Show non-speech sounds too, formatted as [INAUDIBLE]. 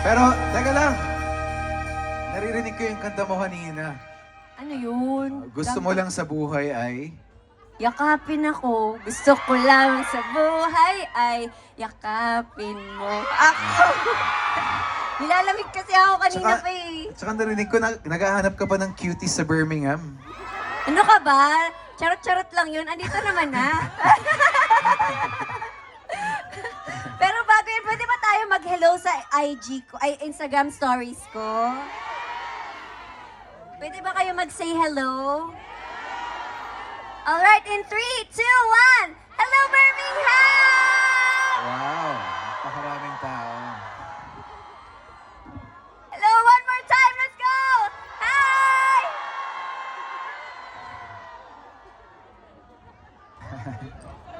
Pero, teka lang. Naririnig ko yung kanta mo kanina. Ano yun? Gusto mo lang sa buhay ay... Yakapin ako. Gusto ko lang sa buhay ay yakapin mo ako. [LAUGHS] Nilalamig kasi ako kanina Tsaka- pa eh. At saka narinig ko na naghahanap ka pa ng cutie sa Birmingham. Ano ka ba? Charot-charot lang yun. Andito naman na. [LAUGHS] mag-hello sa IG ko, ay Instagram stories ko? Pwede ba kayo mag-say hello? Alright, in 3, 2, 1! Hello, Birmingham! Wow! Napakaraming tao. Hello, one more time! Let's go! Hi! [LAUGHS]